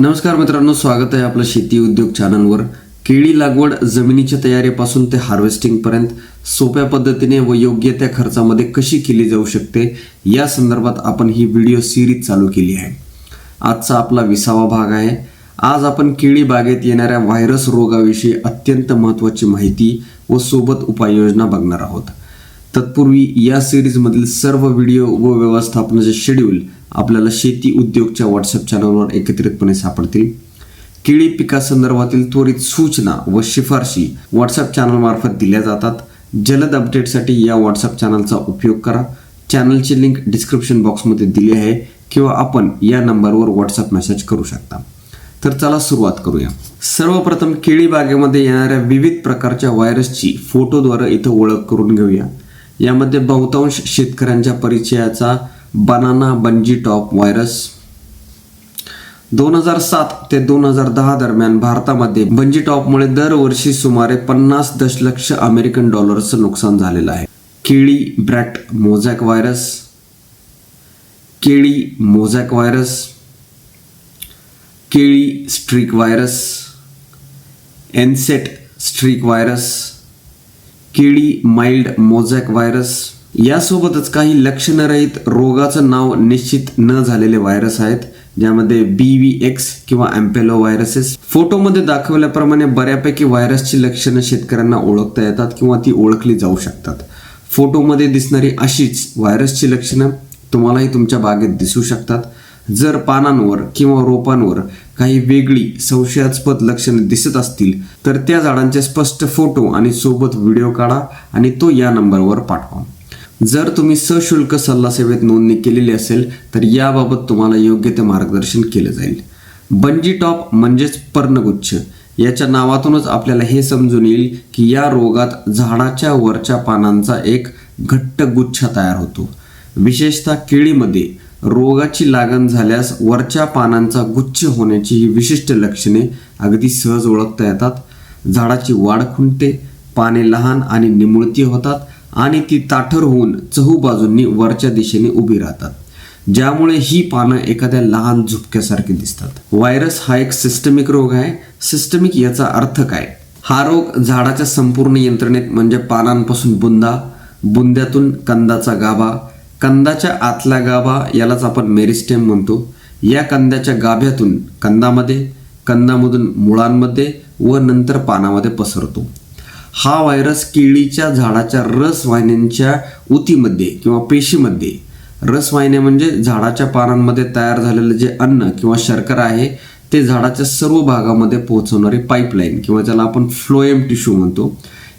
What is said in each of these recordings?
नमस्कार मित्रांनो स्वागत आहे आपलं शेती उद्योग चॅनलवर केळी लागवड जमिनीच्या तयारीपासून ते हार्वेस्टिंगपर्यंत सोप्या पद्धतीने व योग्य त्या खर्चामध्ये कशी केली जाऊ शकते या संदर्भात आपण ही व्हिडिओ सिरीज चालू केली आहे. आजचा आपला विसावा भाग आहे. आज आपण केळी बागेत येणाऱ्या व्हायरस रोगाविषयी अत्यंत महत्त्वाची माहिती व सोबत उपाययोजना बघणार आहोत. तत्पूर्वी या सिरीजमधील सर्व व्हिडिओ व व्यवस्थापनाचे शेड्यूल आपल्याला शेती उद्योगच्या व्हॉट्सअप चॅनलवर एकत्रितपणे सापडतील. केळी पिकासंदर्भातील त्वरित सूचना व शिफारशी व्हॉट्सअप चॅनलमार्फत दिल्या जातात. जलद अपडेटसाठी या व्हॉट्सअप चॅनलचा उपयोग करा. चॅनलची लिंक डिस्क्रिप्शन बॉक्समध्ये दिली आहे किंवा आपण या नंबरवर व्हॉट्सअप मेसेज करू शकता. तर चला सुरुवात करूया. सर्वप्रथम केळी बागेमध्ये येणाऱ्या विविध प्रकारच्या व्हायरसची फोटोद्वारे इथं ओळख करून घेऊया. यामध्ये बहुतांश शेतकऱ्यांच्या परिचयाचा बनाना बंजी टॉप व्हायरस दोन हजार सात ते दोन हजार दहा दरम्यान भारतामध्ये बंजी टॉपमुळे दरवर्षी सुमारे पन्नास दशलक्ष अमेरिकन डॉलर्सचं नुकसान झालेलं आहे. केळी ब्रॅट मोझॅक व्हायरस केळी मोझॅक व्हायरस केळी streak virus enset streak virus केळी माइल्ड मोझॅक व्हायरस यासोबतच काही लक्षणरहित रोगाचं नाव निश्चित न झालेले व्हायरस आहेत ज्यामध्ये बी व्ही एक्स किंवा अँपेलो व्हायरसेस. फोटोमध्ये दाखवल्याप्रमाणे बऱ्यापैकी व्हायरसची लक्षणं शेतकऱ्यांना ओळखता येतात किंवा ती ओळखली जाऊ शकतात. फोटोमध्ये दिसणारी अशीच व्हायरसची लक्षणं तुम्हालाही तुमच्या बागेत दिसू शकतात. जर पानांवर किंवा रोपांवर काही वेगळी संशयास्पद लक्षणे दिसत असतील तर त्या झाडांचे स्पष्ट फोटो आणि सोबत व्हिडिओ काढा आणि तो या नंबरवर पाठवा. जर तुम्ही सशुल्क सल्ला सेवेत नोंदणी केलेली असेल तर याबाबत तुम्हाला योग्य ते मार्गदर्शन केलं जाईल. बंजी टॉप म्हणजेच पर्णगुच्छ. याच्या नावातूनच आपल्याला हे समजून येईल की या रोगात झाडाच्या वरच्या पानांचा एक घट्ट गुच्छ तयार होतो. विशेषतः केळीमध्ये रोगाची लागण झाल्यास वरच्या पानांचा गुच्छ होण्याची ही विशिष्ट लक्षणे अगदी सहज ओळखता येतात. झाडाची वाढ खुंटते पाने लहान आणि निमुळती होतात आणि ती ताठर होऊन चहूबाजूंनी वरच्या दिशेने उभी राहतात ज्यामुळे ही पानं एखाद्या लहान झुपक्यासारखी दिसतात. व्हायरस हा एक सिस्टमिक रोग आहे. सिस्टमिक याचा अर्थ काय? हा रोग झाडाच्या संपूर्ण यंत्रणेत म्हणजे पानांपासून बुंदा बुंद्यातून कंदाचा गाभा कंदाच्या आतला गाभा यालाच आपण मेरिस्टेम म्हणतो. या कंदाच्या गाभ्यातून कंदामध्ये कंदामधून मुळांमध्ये व नंतर पानामध्ये पसरतो. हा व्हायरस केळीच्या झाडाच्या रसवाहिन्यांच्या उतीमध्ये किंवा पेशीमध्ये रसवाहिन्या म्हणजे झाडाच्या पानांमध्ये तयार झालेलं जे अन्न किंवा शर्करा आहे ते झाडाच्या सर्व भागामध्ये पोहोचवणारी पाईपलाईन किंवा ज्याला आपण फ्लोएम टिश्यू म्हणतो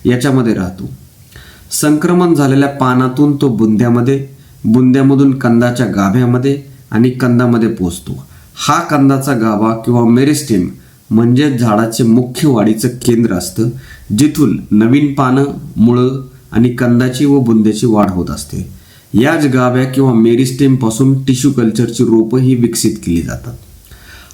याच्यामध्ये राहतो. संक्रमण झालेल्या पानातून तो बुंद्यामध्ये बुंद्यामधून कंदाच्या गाभ्यामध्ये आणि कंदामध्ये पोचतो हा कंदाचा गाभा किंवा मेरिस्टेम म्हणजे झाडाचे मुख्य वाढीचं केंद्र असतं जिथून नवीन पानं मुळं आणि कंदाची व बुंद्याची वाढ होत असते. याच गाभ्या किंवा मेरिस्टेमपासून टिश्यू कल्चरची रोपं ही विकसित केली जातात.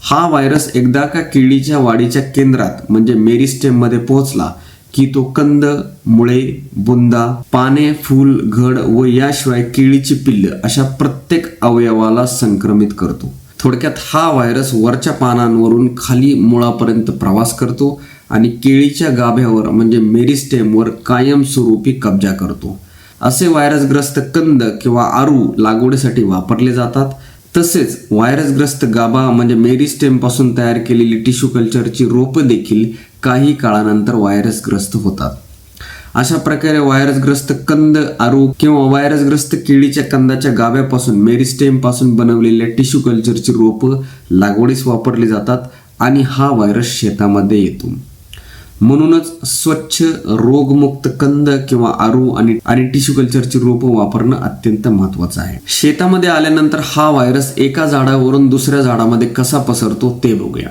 हा व्हायरस एकदा का केळीच्या वाढीच्या केंद्रात म्हणजे मेरिस्टेममध्ये पोहोचला की तो कंद मुळे बुंदा पाने फूल घड व याशिवाय केळीची पिल्ल अशा प्रत्येक अवयवाला संक्रमित करतो. थोडक्यात हा व्हायरस वरच्या पानांवरून खाली मुळापर्यंत प्रवास करतो आणि केळीच्या गाभ्यावर म्हणजे मेरिस्टेमवर कायमस्वरूपी कब्जा करतो. असे व्हायरसग्रस्त कंद किंवा आरू लागवडीसाठी वापरले जातात. तसेच व्हायरसग्रस्त गाभा म्हणजे मेरी स्टेमपासून तयार केलेली टिश्यू कल्चरची रोपं देखील काही काळानंतर व्हायरसग्रस्त होतात. अशा प्रकारे व्हायरसग्रस्त कंद आरू किंवा व्हायरसग्रस्त केळीच्या कंदाच्या गाब्यापासून मेरी स्टेमपासून बनवलेल्या टिश्यू कल्चरची रोपं लागवडीस वापरली जातात आणि हा व्हायरस शेतामध्ये येतो. म्हणूनच स्वच्छ रोगमुक्त कंद किंवा आरू आणि आणि टिश्यू कल्चरची रोपं वापरणं अत्यंत महत्वाचं आहे. शेतामध्ये आल्यानंतर हा व्हायरस एका झाडावरून दुसऱ्या झाडामध्ये कसा पसरतो ते बघूया.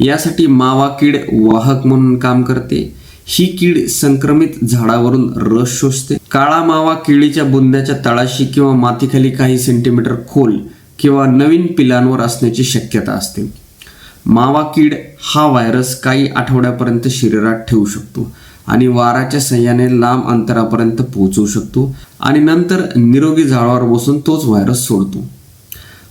यासाठी मावा कीड वाहक म्हणून काम करते. ही कीड संक्रमित झाडावरून रस शोषते. काळा मावा केळीच्या बुंद्याच्या तळाशी किंवा मातीखाली काही सेंटीमीटर खोल किंवा नवीन पिलांवर असण्याची शक्यता असते. मावा कीड हा व्हायरस काही आठवड्यापर्यंत शरीरात ठेवू शकतो आणि वाराच्या सह्याने लांब अंतरापर्यंत पोहोचवू शकतो आणि नंतर निरोगी झाडावर बसून तोच व्हायरस सोडतो.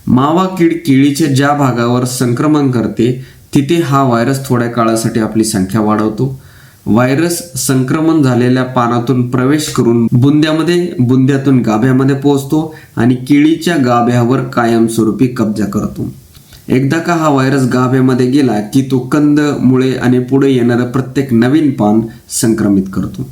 मावा कीड केळीच्या ज्या भागावर संक्रमण करते तिथे हा व्हायरस थोड्या काळासाठी आपली संख्या वाढवतो. व्हायरस संक्रमण झालेल्या पानातून प्रवेश करून बुंद्यामध्ये बुंद्यातून गाभ्यामध्ये पोहोचतो आणि केळीच्या गाभ्यावर कायमस्वरूपी कब्जा करतो. एकदा का हा व्हायरस गाभ्यामध्ये गेला की तो कंद मुळे आणि पुढे येणारं प्रत्येक नवीन पान संक्रमित करतो.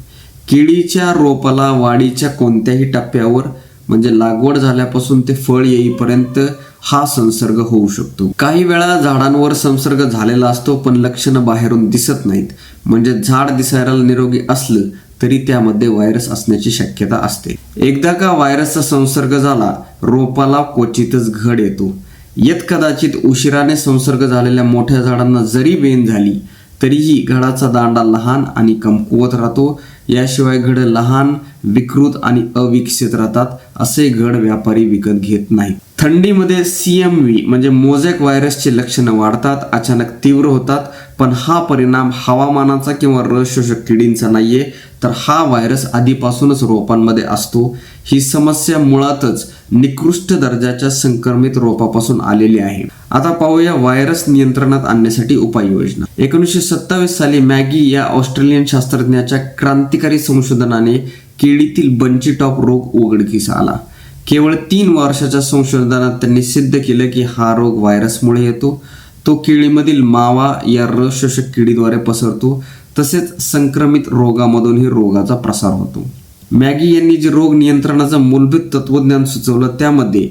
केळीच्या रोपाला वाढीच्या कोणत्याही टप्प्यावर म्हणजे लागवड झाल्यापासून ते फळ येईपर्यंत हा संसर्ग होऊ शकतो. काही वेळा झाडांवर संसर्ग झालेला असतो पण लक्षणं बाहेरून दिसत नाहीत. म्हणजे झाड दिसायला निरोगी असलं तरी त्यामध्ये व्हायरस असण्याची शक्यता असते. एकदा का व्हायरसचा संसर्ग झाला रोपाला क्वचितच घड येतो. येत कदाचित उशिराने संसर्ग झालेल्या मोठ्या झाडांना जरी वेन झाली तरीही घडाचा दांडा लहान आणि कमकुवत राहतो. याशिवाय घड लहान विकृत आणि अविकसित राहतात असे घड व्यापारी विकत घेत नाहीत. थंडीमध्ये सीएमव्ही म्हणजे मोझॅक व्हायरसची लक्षणं वाढतात अचानक तीव्र होतात पण हा परिणाम हवामानाचा किंवा रस शोषक किडींचा नाहीये तर हा व्हायरस आधीपासूनच रोपांमध्ये असतो. ही समस्या मुळातच निकृष्ट दर्जाच्या संक्रमित रोपापासून आलेली आहे. आता पाहूया व्हायरस नियंत्रणात आणण्यासाठी उपाययोजना. एकोणीसशे सत्तावीस साली मॅगी या ऑस्ट्रेलियन शास्त्रज्ञाच्या क्रांतिकारी संशोधनाने केळीतील बंची टॉप रोग उघडकीस आला. केवळ तीन वर्षाच्या संशोधनात त्यांनी सिद्ध केलं की हा रोग व्हायरसमुळे येतो. तो केळीमधील मावा या रस शोषक किडीद्वारे पसरतो. तसेच संक्रमित रोगामधूनही रोगाचा प्रसार होतो. मॅगी यांनी जे रोग नियंत्रणाचं मूलभूत तत्वज्ञान सुचवलं त्यामध्ये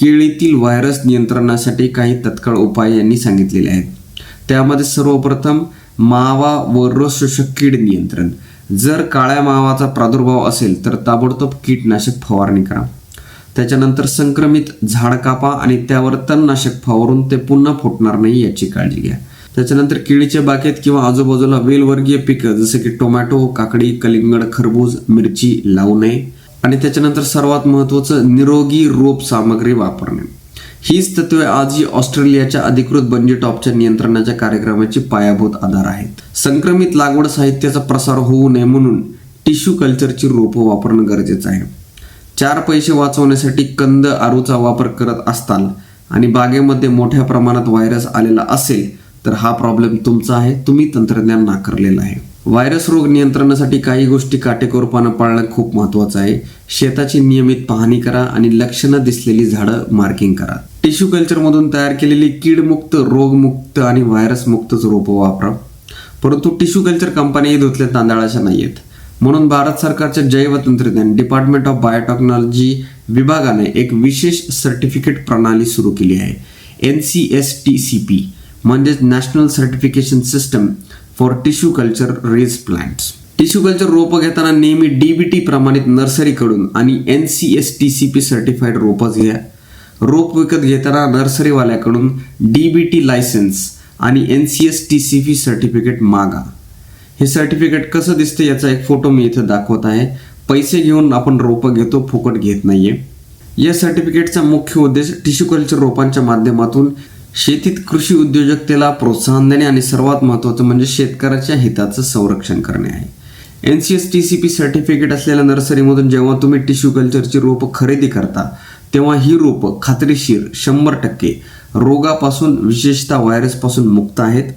केळीतील व्हायरस नियंत्रणासाठी काही तत्काळ उपाय यांनी सांगितलेले आहेत. त्यामध्ये सर्वप्रथम मावा व रसशोषक कीड नियंत्रण. जर काळ्या मावाचा प्रादुर्भाव असेल तर ताबडतोब कीटनाशक फवारणी करा. त्याच्यानंतर संक्रमित झाड कापा आणि त्यावर तणनाशक फवारून ते पुन्हा फुटणार नाही याची काळजी घ्या. त्याच्यानंतर केळीच्या बागेत किंवा आजूबाजूला वेलवर्गीय पिकं जसे की टोमॅटो काकडी कलिंगड खरबूज मिरची लावू नये. आणि त्याच्यानंतर सर्वात महत्त्वाचं निरोगी रोप सामग्री वापरणे. हीच तत्वे आजही ऑस्ट्रेलियाच्या अधिकृत बंजी टॉपच्या नियंत्रणाच्या कार्यक्रमाची पायाभूत आधार आहेत. संक्रमित लागवड साहित्याचा प्रसार होऊ नये म्हणून टिश्यू कल्चरची रोपं वापरणं गरजेचं आहे. चार पैसे वाचवण्यासाठी कंद आरूचा वापर करत असताल आणि बागेमध्ये मोठ्या प्रमाणात व्हायरस आलेला असेल तर हा प्रॉब्लेम तुमचा आहे. तुम्ही तंत्रज्ञान नाकारलेलं आहे. व्हायरस रोग नियंत्रणासाठी काही गोष्टी काटेकोरपणे पाळणं खूप महत्त्वाचं आहे. शेताची नियमित पाहणी करा आणि लक्षणं दिसलेली झाडं मार्किंग करा. टिश्यू कल्चरमधून तयार केलेली कीडमुक्त रोगमुक्त आणि व्हायरसमुक्तच रोपं वापरा. परंतु टिश्यू कल्चर कंपनी धुतल्या तांदळाच्या नाही आहेत म्हणून भारत सरकारच्या जैव तंत्रज्ञान डिपार्टमेंट ऑफ बायोटेक्नॉलॉजी विभागाने एक विशेष सर्टिफिकेट प्रणाली सुरू केली आहे. N C S T C P म्हणजेच national certification system for tissue culture raised plants tissue culture रोपं घेताना नेहमी डीबीटी प्रमाणित नर्सरीकडून आणि N C S T C P certified रोपच घ्या. रोप विकत घेताना नर्सरीवाल्याकडून डीबीटी लायसन्स आणि N C S T C P certificate मागा. हे सर्टिफिकेट कसं दिसतं याचा एक फोटो मी इथं दाखवत आहे. पैसे घेऊन आपण रोपं घेतो फुकट घेत नाहीये. या सर्टिफिकेटचा मुख्य उद्देश टिश्यू कल्चर रोपांच्या माध्यमातून शेतीत कृषी उद्योजकतेला प्रोत्साहन देणे आणि सर्वात महत्त्वाचं म्हणजे शेतकऱ्याच्या हिताचं संरक्षण करणे आहे. N C S T C P certificate असलेल्या नर्सरीमधून जेव्हा तुम्ही टिश्यू कल्चरची रोपं खरेदी करता तेव्हा ही रोपं खात्रीशीर शंभर टक्के रोगापासून विशेषतः व्हायरसपासून मुक्त आहेत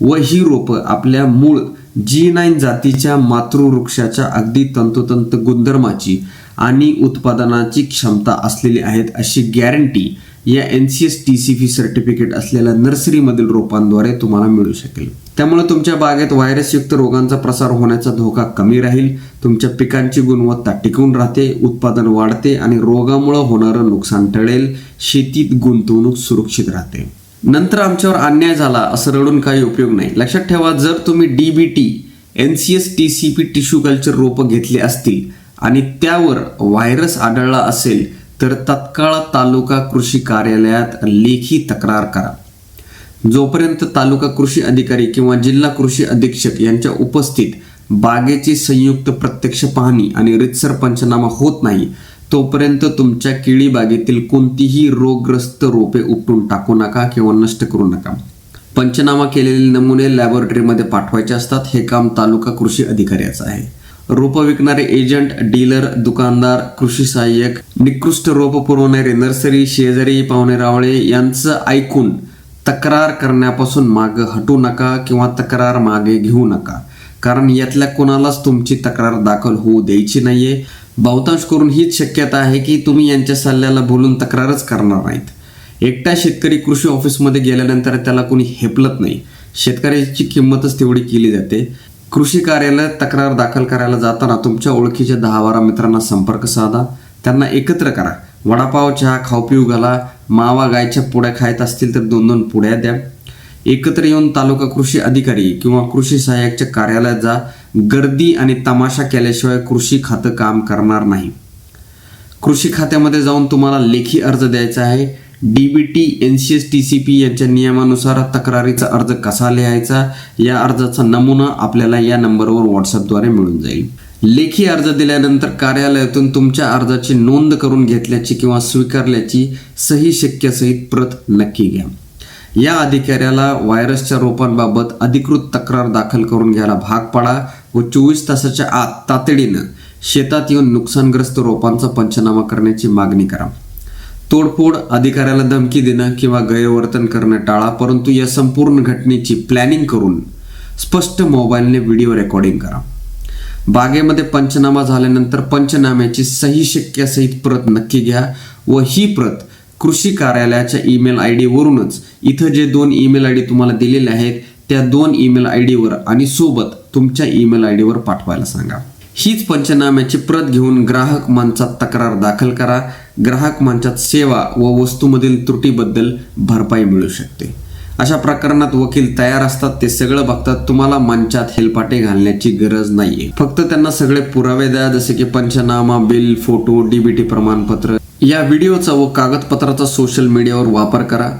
व ही रोपं आपल्या मूळ जी नाईन जातीच्या मातृवृक्षाच्या अगदी तंतोतंत गुणधर्माची आणि उत्पादनाची क्षमता असलेली आहेत अशी गॅरंटी या N C S T C P certificate असलेल्या नर्सरीमधील रोपांद्वारे तुम्हाला मिळू शकेल. त्यामुळे तुमच्या बागेत व्हायरसयुक्त रोगांचा प्रसार होण्याचा धोका कमी राहील. तुमच्या पिकांची गुणवत्ता टिकून राहते उत्पादन वाढते आणि रोगामुळे होणारं नुकसान टळेल. शेतीत गुंतवणूक सुरक्षित राहते. नंतर आमच्यावर अन्याय झाला असं रडून काही उपयोग नाही. लक्षात ठेवा जर तुम्ही D B T N C S T C P tissue culture रोपं घेतले असतील आणि त्यावर व्हायरस आढळला असेल तर तत्काळ तालुका कृषी कार्यालयात लेखी तक्रार करा. जोपर्यंत तालुका कृषी अधिकारी किंवा जिल्हा कृषी अधीक्षक यांच्या उपस्थित बागेची संयुक्त प्रत्यक्ष पाहणी आणि रितसर पंचनामा होत नाही तोपर्यंत तुमच्या केळी बागेतील कोणतीही रोगग्रस्त रोपे उपटून टाकू नका किंवा नष्ट करू नका. पंचनामा केलेले नमुने लॅबोरेटरीमध्ये पाठवायचे असतात. हे काम तालुका कृषी अधिकाऱ्याचं आहे. रोपं विकणारे एजंट डीलर दुकानदार कृषी सहाय्यक निकृष्ट रोपं पुरवणारे नर्सरी शेजारी पाहुणे रावळे यांचं ऐकून तक्रार करण्यापासून मागं हटू नका किंवा तक्रार मागे घेऊ नका. कारण यातल्या कोणालाच तुमची तक्रार दाखल होऊ द्यायची नाहीये. बहुतांश करून हीच शक्यता आहे की तुम्ही यांच्या सल्ल्याला बोलून तक्रारच करणार नाहीत. एकटा शेतकरी कृषी ऑफिसमध्ये गेल्यानंतर त्याला कोणी हेपलत नाही. शेतकऱ्याची किंमतच तेवढी केली जाते. कृषी कार्यालयात तक्रार दाखल करायला जाताना तुमच्या ओळखीच्या दहा बारा मित्रांना संपर्क साधा. त्यांना एकत्र करा. वडापाव चहा खाऊ पिऊ घाला. मावा गायच्या पुड्या खायत असतील तर दोन दोन पुड्या द्या. एकत्र येऊन तालुका कृषी अधिकारी किंवा कृषी सहाय्यकच्या कार्यालयात जा. गर्दी आणि तमाशा केल्याशिवाय कृषी खातं काम करणार नाही. कृषी खात्यामध्ये जाऊन तुम्हाला लेखी अर्ज द्यायचा आहे. DBT N C S T C P यांच्या नियमानुसार तक्रारीचा अर्ज कसा लिहायचा या अर्जाचा नमुना आपल्याला या नंबरवर व्हॉट्सअपद्वारे मिळून जाईल. लेखी अर्ज दिल्यानंतर कार्यालयातून तुमच्या अर्जाची नोंद करून घेतल्याची किंवा स्वीकारल्याची सही शक्यसहित प्रत नक्की घ्या. या अधिकाऱ्याला व्हायरसच्या रोपांबाबत अधिकृत तक्रार दाखल करून घ्यायला भाग पाडा व चोवीस तासाच्या आत तातडीनं शेतात येऊन नुकसानग्रस्त रोपांचा पंचनामा करण्याची मागणी करा. तोडफोड अधिकाऱ्याला धमकी देणं किंवा गैरवर्तन करणं टाळा परंतु या संपूर्ण घटनेची प्लॅनिंग करून स्पष्ट मोबाईलने व्हिडिओ रेकॉर्डिंग करा. बागेमध्ये पंचनामा झाल्यानंतर पंचनाम्याची सही शक्यसहित प्रत नक्की घ्या व ही प्रत कृषी कार्यालयाच्या ईमेल आय डीवरूनच इथं जे दोन ईमेल आय डी तुम्हाला दिलेले आहेत त्या दोन ईमेल आय डीवर आणि सोबत तुमच्या ईमेल आय डीवर पाठवायला सांगा. हीच पंचनाम्याची प्रत घेऊन ग्राहक मंचात तक्रार दाखल करा. ग्राहक मंचात सेवा व वस्तूमधील त्रुटीबद्दल भरपाई मिळू शकते. अशा प्रकरणात वकील तयार असतात ते सगळं बघतात. तुम्हाला मंचात हेलपाटे घालण्याची गरज नाहीये. फक्त त्यांना सगळे पुरावे द्या जसे की पंचनामा बिल फोटो डीबीटी प्रमाणपत्र. या व्हिडिओचा व कागदपत्राचा सोशल मीडियावर वापर करा.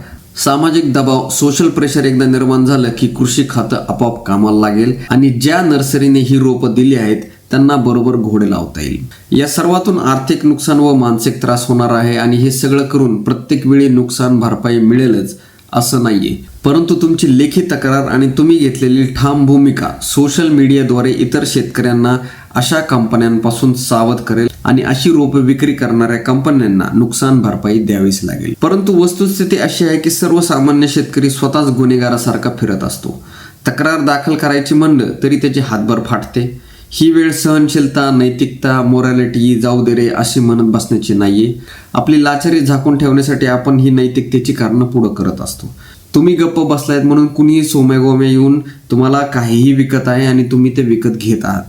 सामाजिक दबाव सोशल प्रेशर एकदा निर्माण झालं की कृषी खातं आपोआप कामाला लागेल. आणि ज्या नर्सरीने ही रोपं दिली आहेत त्यांना बरोबर घोडे लावता येईल. या सर्वातून आर्थिक नुकसान व मानसिक त्रास होणार आहे आणि हे सगळं करून प्रत्येक वेळी नुकसान भरपाई मिळेलच असं नाहीये. परंतु तुमची लेखी तक्रार आणि तुम्ही घेतलेली ठाम भूमिका सोशल मीडियाद्वारे इतर शेतकऱ्यांना अशा कंपन्यांपासून सावध करेल आणि अशी रोपे विक्री करणाऱ्या कंपन्यांना नुकसान भरपाई द्यावीच लागेल. परंतु वस्तुस्थिती अशी आहे की सर्वसामान्य शेतकरी स्वतःच गुन्हेगारासारखा फिरत असतो. तक्रार दाखल करायची म्हणलं तरी त्याचे हातभर फाटते. ही वेळ सहनशीलता नैतिकता मोरॅलिटी जाऊ दे रे अशी म्हणत बसण्याची नाहीये. आपली लाचारी झाकून ठेवण्यासाठी आपण ही नैतिकतेची कारणं पुढं करत असतो. तुम्ही गप्प बसलायत म्हणून कुणीही सोम्यागोम्या येऊन तुम्हाला काहीही विकत आहे आणि तुम्ही ते विकत घेत आहात.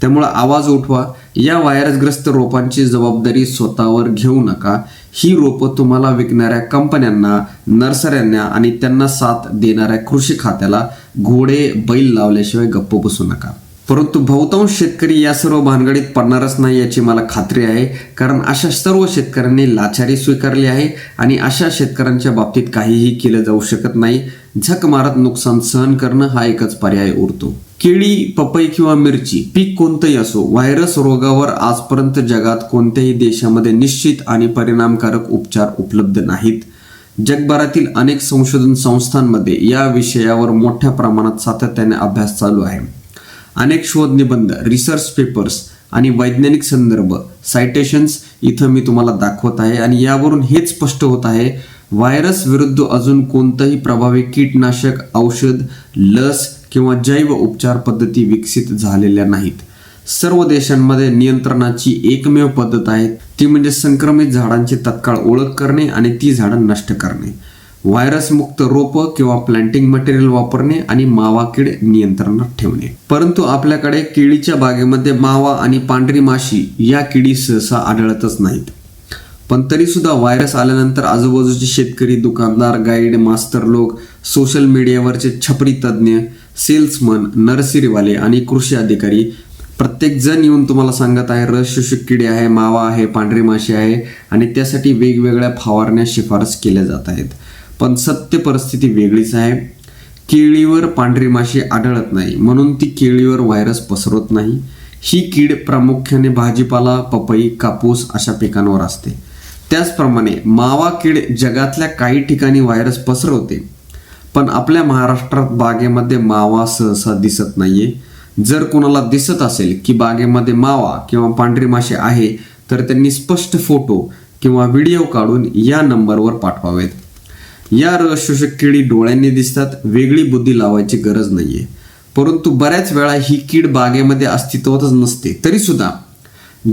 त्यामुळं आवाज उठवा या व्हायरसग्रस्त रोपांची जबाबदारी स्वतःवर घेऊ नका. ही रोपं तुम्हाला विकणाऱ्या कंपन्यांना नर्सऱ्यांना आणि त्यांना साथ देणाऱ्या कृषी खात्याला घोडे बैल लावल्याशिवाय गप्प बसू नका. परंतु बहुतांश शेतकरी या सर्व भानगडीत पडणारच नाही याची मला खात्री आहे. कारण अशा सर्व शेतकऱ्यांनी लाचारी स्वीकारली आहे आणि अशा शेतकऱ्यांच्या बाबतीत काहीही केलं जाऊ शकत नाही. झक मारत नुकसान सहन करणं हा एकच पर्याय उरतो. केळी पपई किंवा मिरची पीक कोणतंही असो व्हायरस रोगावर आजपर्यंत जगात कोणत्याही देशामध्ये निश्चित आणि परिणामकारक उपचार उपलब्ध नाहीत. जगभरातील अनेक संशोधन संस्थांमध्ये या विषयावर मोठ्या प्रमाणात सातत्याने अभ्यास चालू आहे. अनेक शोध निबंध रिसर्च पेपर्स आणि वैज्ञानिक संदर्भ सायटेशन्स इथं मी तुम्हाला दाखवत आहे आणि यावरून हेच स्पष्ट होत आहे व्हायरस विरुद्ध अजून कोणतंही प्रभावी कीटनाशक औषध लस किंवा जैव उपचार पद्धती विकसित झालेल्या नाहीत. सर्व देशांमध्ये नियंत्रणाची एकमेव पद्धत आहे ती म्हणजे संक्रमित झाडांची तत्काळ ओळख करणे आणि ती झाडं नष्ट करणे. व्हायरस मुक्त रोपं किंवा प्लांटिंग मटेरियल वापरणे आणि मावा कीड नियंत्रणात ठेवणे. परंतु आपल्याकडे केळीच्या बागेमध्ये मावा आणि पांढरी माशी या किडी सहसा आढळतच नाहीत. पण तरी सुद्धा व्हायरस आल्यानंतर आजूबाजूचे शेतकरी दुकानदार गाईड मास्तर लोक सोशल मीडियावरचे छपरी तज्ज्ञ सेल्समन नर्सरीवाले आणि कृषी अधिकारी प्रत्येक जण येऊन तुम्हाला सांगत आहे रस शोषक किडे आहे मावा आहे पांढरी माशी आहे आणि त्यासाठी वेगवेगळ्या फवारण्या शिफारस केल्या जात आहेत. पण सत्य परिस्थिती वेगळीच आहे. केळीवर पांढरी माशी आढळत नाही म्हणून ती केळीवर व्हायरस पसरवत नाही. ही कीड प्रामुख्याने भाजीपाला पपई कापूस अशा पिकांवर असते. त्याचप्रमाणे मावा कीड जगातल्या काही ठिकाणी व्हायरस पसरवते पण आपल्या महाराष्ट्रात बागेमध्ये मावा सहसा दिसत नाहीये. जर कोणाला दिसत असेल की बागेमध्ये मावा किंवा पांढरी माशी आहे तर त्यांनी स्पष्ट फोटो किंवा व्हिडिओ काढून या नंबरवर पाठवावेत. या रसशोषक किडी डोळ्यांनी दिसतात वेगळी बुद्धी लावायची गरज नाहीये. परंतु बऱ्याच वेळा ही कीड बागेमध्ये अस्तित्वातच नसते. तरी सुद्धा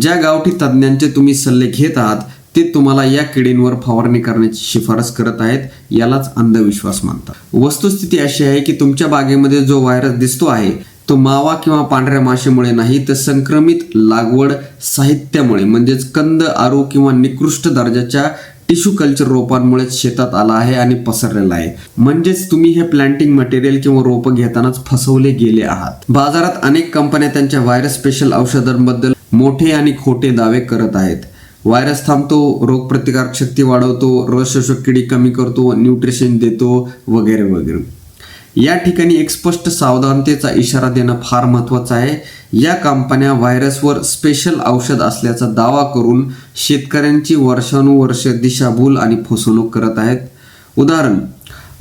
ज्या गावठी तज्ज्ञांचे तुम्ही सल्ले घेत आहात ते तुम्हाला या किडींवर फवारणी करण्याची शिफारस करत आहेत यालाच अंधविश्वास मानतात. वस्तुस्थिती अशी आहे की तुमच्या बागेमध्ये जो व्हायरस दिसतो आहे तो मावा किंवा पांढऱ्या माशीमुळे नाही तर संक्रमित लागवड साहित्यामुळे म्हणजेच कंद आरू किंवा निकृष्ट दर्जाच्या टिश्यू कल्चर रोपांमुळेच शेतात आला आहे आणि पसरलेला आहे. म्हणजेच तुम्ही हे प्लांटिंग मटेरियल किंवा रोपं घेतानाच फसवले गेले आहात. बाजारात अनेक कंपन्या त्यांच्या व्हायरस स्पेशल औषधांबद्दल मोठे आणि खोटे दावे करत आहेत. व्हायरस थांबतो रोगप्रतिकारक शक्ती वाढवतो रस शोषक किडी कमी करतो न्यूट्रिशन देतो वगैरे वगैरे. या ठिकाणी एक स्पष्ट सावधानतेचा इशारा देणं फार महत्त्वाचं आहे. या कंपन्या व्हायरसवर स्पेशल औषध असल्याचा दावा करून शेतकऱ्यांची वर्षानुवर्ष दिशाभूल आणि फसवणूक करत आहेत. उदाहरण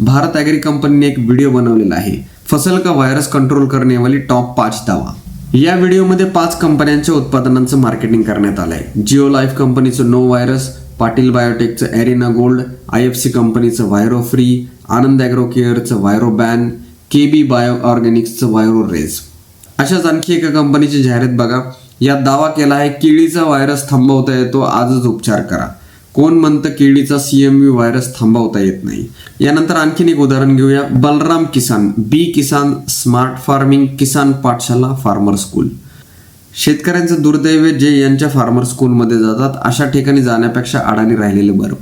भारत ॲग्री कंपनीने एक व्हिडिओ बनवलेला आहे. फसल का व्हायरस कंट्रोल करण्यावाली टॉप पाच दावा. या व्हिडिओमध्ये पाच कंपन्यांच्या उत्पादनांचं मार्केटिंग करण्यात आलं आहे जिओ लाईफ कंपनीचं no virus Patil बायोटेकचं Arena Gold I F C कंपनीचं Viro Free Anand agro केअरचं Viro Ban K B Bio ऑर्गॅनिक्सचं Viro Rage. अशाच आणखी एका कंपनीची जाहिरात बघा. यात दावा केला आहे केळीचा व्हायरस थांबवता येतो आजच उपचार करा. कोण म्हणतं केळीचा सीएमव्ही व्हायरस थांबवता येत नाही? यानंतर आणखीन एक उदाहरण घेऊया. Balram Kisan B Kisan smart farming Kisan Pathshala farmer school. शेतकऱ्यांचं दुर्दैव जे यांच्या फार्मर स्कूलमध्ये जातात अशा ठिकाणी जाण्यापेक्षा अडाणी राहिलेलं बरं.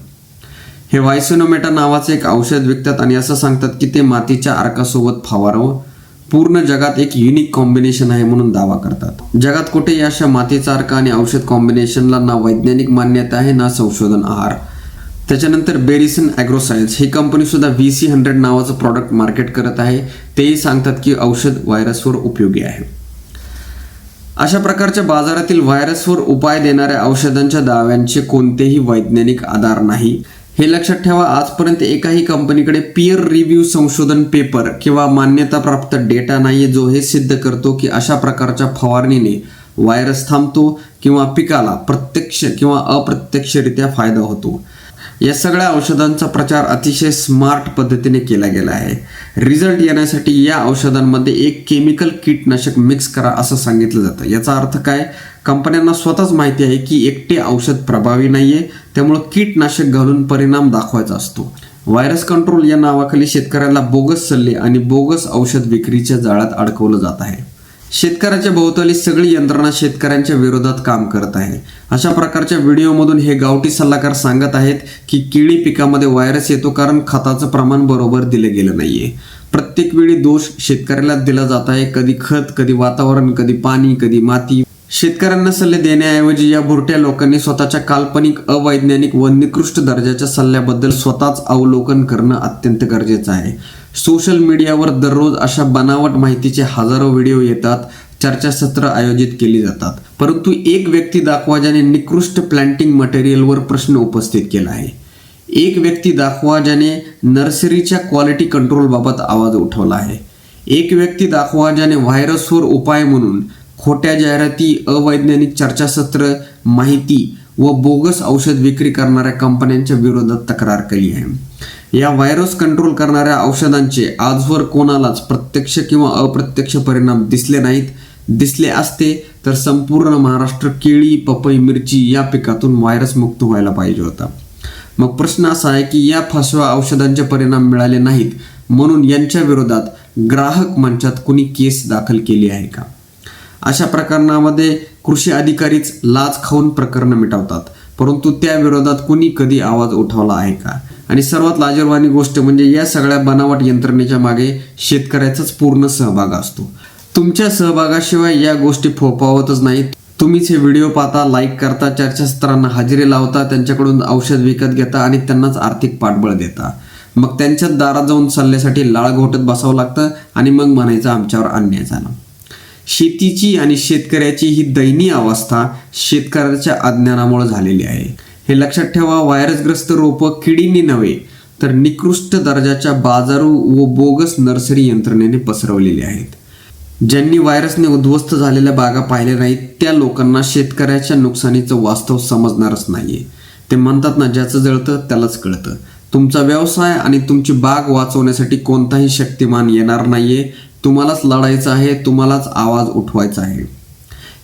हे वायसोनोमेटा नावाचं एक औषध विकतात आणि असं सांगतात की ते मातीच्या अर्कासोबत फवारावं. पूर्ण जगात एक युनिक कॉम्बिनेशन आहे म्हणून दावा करतात. जगात कुठेही अशा मातीचा अर्क आणि औषध कॉम्बिनेशनला ना वैज्ञानिक मान्यता आहे ना संशोधन आहार. त्याच्यानंतर बेरिसन ॲग्रोसायन्स ही कंपनी सुद्धा व्ही सी हंड्रेड नावाचं प्रॉडक्ट मार्केट करत आहे. तेही सांगतात की औषध व्हायरसवर उपयोगी आहे. अशा प्रकारच्या बाजारातील व्हायरसवर उपाय देणाऱ्या औषधांच्या दाव्यांचे कोणतेही वैज्ञानिक आधार नाही. हे लक्षात ठेवा आजपर्यंत एकाही कंपनीकडे पीअर रिव्ह्यू संशोधन पेपर किंवा मान्यताप्राप्त डेटा नाही जो हे सिद्ध करतो की अशा प्रकारच्या फवारणीने व्हायरस थांबतो किंवा पिकाला प्रत्यक्ष किंवा अप्रत्यक्षरित्या फायदा होतो. या सगळ्या औषधांचा प्रचार अतिशय स्मार्ट पद्धतीने केला गेला आहे. रिझल्ट येण्यासाठी या औषधांमध्ये एक केमिकल कीटनाशक मिक्स करा असं सांगितलं जातं. याचा अर्थ काय? कंपन्यांना स्वतःच माहिती आहे की एकटे औषध प्रभावी नाही आहे त्यामुळं कीटनाशक घालून परिणाम दाखवायचा असतो. व्हायरस कंट्रोल या नावाखाली शेतकऱ्याला बोगस सल्ले आणि बोगस औषध विक्रीच्या जाळ्यात अडकवलं जात आहे. शेतकऱ्याच्या भोवताली सगळी यंत्रणा शेतकऱ्यांच्या विरोधात काम करत आहे. अशा प्रकारच्या व्हिडिओमधून हे गावठी सल्लागार सांगत आहेत की केळी पिकामध्ये व्हायरस येतो कारण खताचं प्रमाण बरोबर दिलं गेलं नाहीये. प्रत्येक वेळी दोष शेतकऱ्याला दिला जात आहे. कधी खत कधी वातावरण कधी पाणी कधी माती. शेतकऱ्यांना सल्ले देण्याऐवजी या भुरट्या लोकांनी स्वतःच्या काल्पनिक अवैज्ञानिक व निकृष्ट दर्जाच्या सल्ल्याबद्दल स्वतःच अवलोकन करणं अत्यंत गरजेचं आहे. सोशल मीडियावर दररोज अशा बनावट माहितीचे हजारो व्हिडिओ येतात चर्चासत्र आयोजित केली जातात. परंतु एक व्यक्ती दाखवा ज्याने निकृष्ट प्लॅन्टिंग मटेरियलवर प्रश्न उपस्थित केला आहे. एक व्यक्ती दाखवा ज्याने नर्सरीच्या क्वालिटी कंट्रोलबाबत आवाज उठवला आहे. एक व्यक्ती दाखवा ज्याने व्हायरसवर उपाय म्हणून खोट्या जाहिराती अवैज्ञानिक चर्चासत्र माहिती व बोगस औषध विक्री करणाऱ्या कंपन्यांच्या विरोधात तक्रार केली आहे. या व्हायरस कंट्रोल करणाऱ्या औषधांचे आजवर कोणालाच प्रत्यक्ष किंवा अप्रत्यक्ष परिणाम दिसले नाहीत. दिसले असते तर संपूर्ण महाराष्ट्र केळी पपई मिरची या पिकातून व्हायरस मुक्त व्हायला पाहिजे होता. मग प्रश्न असा आहे की या फसव्या औषधांचे परिणाम मिळाले नाहीत म्हणून यांच्या विरोधात ग्राहक मंचात कुणी केस दाखल केली आहे का? अशा प्रकरणामध्ये कृषी अधिकारीच लाच खाऊन प्रकरणं मिटवतात परंतु त्या विरोधात कुणी कधी आवाज उठवला आहे का? आणि सर्वात लाजरवाणी गोष्ट म्हणजे या सगळ्या बनावट यंत्रणेच्या मागे शेतकऱ्याचाच पूर्ण सहभाग असतो. तुमच्या सहभागाशिवाय या गोष्टी फोपावतच नाहीत. तुम्हीच हे व्हिडिओ पाहता लाईक करता चर्चासत्रांना हजेरी लावता त्यांच्याकडून औषध विकत घेता आणि त्यांनाच आर्थिक पाठबळ देता. मग त्यांच्याच दारात जाऊन सल्ल्यासाठी लाळ घोटत बसावं लागतं आणि मग म्हणायचं आमच्यावर अन्याय झाला. शेतीची आणि शेतकऱ्याची ही दयनीय अवस्था शेतकऱ्याच्या अज्ञानामुळे झालेली आहे. हे लक्षात ठेवा व्हायरसग्रस्त रोपं किडींनी नव्हे तर निकृष्ट दर्जाच्या बाजारू व बोगस नर्सरी यंत्रणेने पसरवलेली आहेत. ज्यांनी व्हायरसने उद्ध्वस्त झालेल्या बागा पाहिल्या नाहीत त्या लोकांना शेतकऱ्याच्या नुकसानीचं वास्तव समजणारच नाहीये. ते म्हणतात ना ज्याचं जळतं त्यालाच कळतं. तुमचा व्यवसाय आणि तुमची बाग वाचवण्यासाठी कोणताही शक्तिमान येणार नाहीये. तुम्हालाच लढायचं आहे तुम्हालाच आवाज उठवायचा आहे.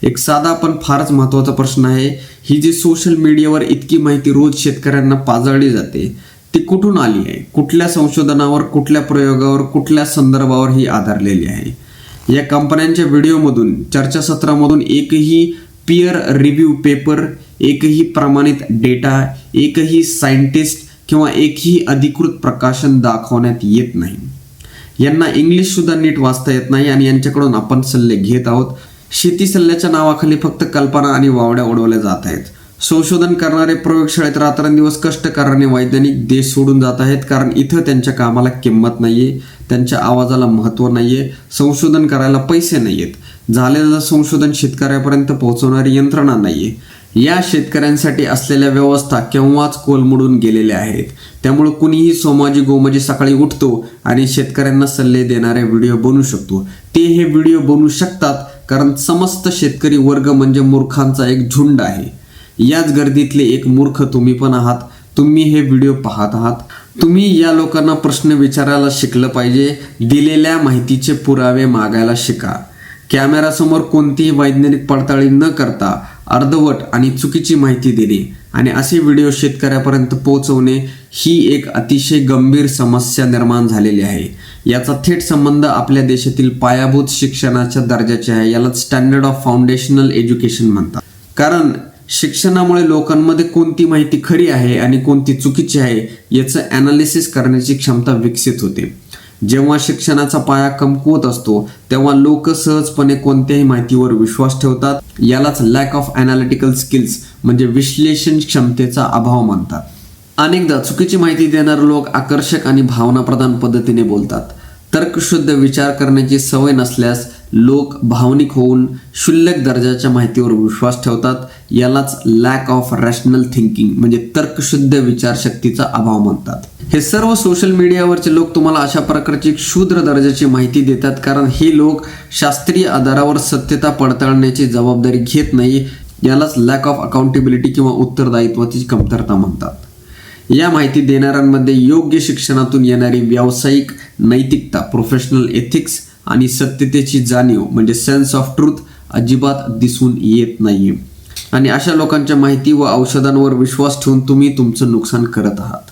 एक साधा पण फारच महत्त्वाचा प्रश्न आहे. ही जी सोशल मीडियावर इतकी माहिती रोज शेतकऱ्यांना पाजळली जाते ती कुठून आली आहे? कुठल्या संशोधनावर कुठल्या प्रयोगावर कुठल्या संदर्भावर ही आधारलेली आहे? या कंपन्यांच्या व्हिडिओमधून चर्चासत्रामधून एकही पियर रिव्ह्यू पेपर एकही प्रमाणित डेटा एकही सायंटिस्ट किंवा एकही अधिकृत प्रकाशन दाखवण्यात येत नाही. यांना इंग्लिशसुद्धा नीट वाचता येत नाही आणि यांच्याकडून आपण सल्ले घेत आहोत. शेती सल्ल्याच्या नावाखाली फक्त कल्पना आणि वावड्या उडवल्या जात आहेत. संशोधन करणारे प्रयोगशाळेत रात्रंदिवस कष्ट करणारे वैज्ञानिक देश सोडून जात आहेत कारण इथं त्यांच्या कामाला किंमत नाहीये त्यांच्या आवाजाला महत्त्व नाहीये संशोधन करायला पैसे नाहीयेत. झालेलं संशोधन शेतकऱ्यापर्यंत पोहोचवणारी यंत्रणा नाहीये. या शेतकऱ्यांसाठी असलेल्या व्यवस्था केव्हाच कोलमडून गेलेल्या आहेत. त्यामुळे कुणीही सोमाजी गोमाजी सकाळी उठतो आणि शेतकऱ्यांना सल्ले देणारे व्हिडिओ बनवू शकतो. ते हे व्हिडिओ बनवू शकतात कारण समस्त शेतकरी वर्ग म्हणजे मूर्खांचा एक झुंड आहे. याच गर्दीतले एक मूर्ख तुम्ही पण आहात. तुम्ही हे व्हिडिओ पाहत आहात. तुम्ही या लोकांना प्रश्न विचारायला शिकलं पाहिजे. दिलेल्या माहितीचे पुरावे मागायला शिका. कॅमेरासमोर कोणतीही वैज्ञानिक पडताळी न करता अर्धवट आणि चुकीची माहिती देणे. आणि असे व्हिडिओ शेतकऱ्यापर्यंत पोहोचवणे ही एक अतिशय गंभीर समस्या निर्माण झालेली आहे. याचा थेट संबंध आपल्या देशातील पायाभूत शिक्षणाच्या दर्जाचे आहे. याला स्टँडर्ड ऑफ फाउंडेशनल एज्युकेशन म्हणतात. कारण शिक्षणामुळे लोकांमध्ये कोणती माहिती खरी आहे आणि कोणती चुकीची आहे याचं अनालिसिस करण्याची क्षमता विकसित होते. जेव्हा शिक्षणाचा पाया कमकुवत असतो तेव्हा लोक सहजपणे कोणत्याही माहितीवर विश्वास ठेवतात. यालाच लॅक ऑफ अनालिटिकल स्किल्स म्हणजे विश्लेषण क्षमतेचा अभाव मानतात अनेकदा चुकीची माहिती देणारे लोक आकर्षक आणि भावनाप्रधान पद्धतीने बोलतात. तर्कशुद्ध विचार करण्याची सवय नसल्यास लोक भावनिक होऊन क्षुल्लक दर्जाच्या माहितीवर विश्वास ठेवतात. यालाच लॅक ऑफ रॅशनल थिंकिंग म्हणजे तर्कशुद्ध विचारशक्तीचा अभाव म्हणतात. हे सर्व सोशल मीडियावरचे लोक तुम्हाला अशा प्रकारची क्षुद्र दर्जाची माहिती देतात कारण हे लोक शास्त्रीय आधारावर सत्यता पडताळण्याची जबाबदारी घेत नाही. यालाच लॅक ऑफ अकाउंटेबिलिटी किंवा उत्तरदायित्वाची कमतरता म्हणतात. या माहिती देणाऱ्यांमध्ये योग्य शिक्षणातून येणारी व्यावसायिक नैतिकता प्रोफेशनल एथिक्स आणि सत्यतेची जाणीव म्हणजे सेन्स ऑफ ट्रूथ अजिबात दिसून येत नाही आणि अशा लोकांच्या माहिती व औषधांवर विश्वास ठेवून तुम्ही तुमचं नुकसान करत आहात.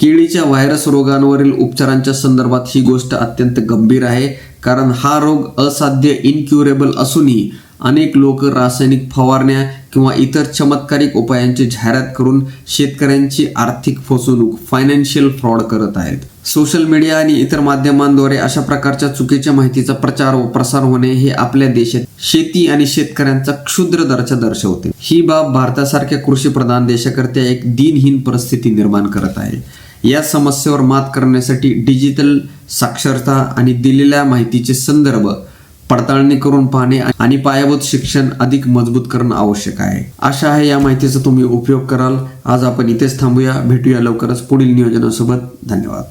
केळीच्या व्हायरस रोगांवरील उपचारांच्या संदर्भात ही गोष्ट अत्यंत गंभीर आहे कारण हा रोग असाध्य इनक्युरेबल असूनही अनेक लोक रासायनिक फवारण्या किंवा इतर चमत्कारिक उपायांची जाहिरात करून शेतकऱ्यांची आर्थिक फसवणूक फायनान्शियल फ्रॉड करत आहेत. सोशल मीडिया आणि इतर माध्यमांद्वारे अशा प्रकारच्या चुकीच्या माहितीचा प्रचार व प्रसार होणे हे आपल्या देशात शेती आणि शेतकऱ्यांचा क्षुद्र दर्जा दर्शवते. ही बाब भारतासारख्या कृषीप्रधान देशाकरता एक दिनहीन परिस्थिती निर्माण करत आहे. या समस्येवर मात करण्यासाठी डिजिटल साक्षरता आणि दिलेल्या माहितीचे संदर्भ पडताळणी करून पाहणे आणि पायाभूत शिक्षण अधिक मजबूत करणं आवश्यक आहे. आशा आहे या माहितीचा तुम्ही उपयोग कराल. आज आपण इथेच थांबूया. भेटूया लवकरच पुढील नियोजनासोबत. धन्यवाद.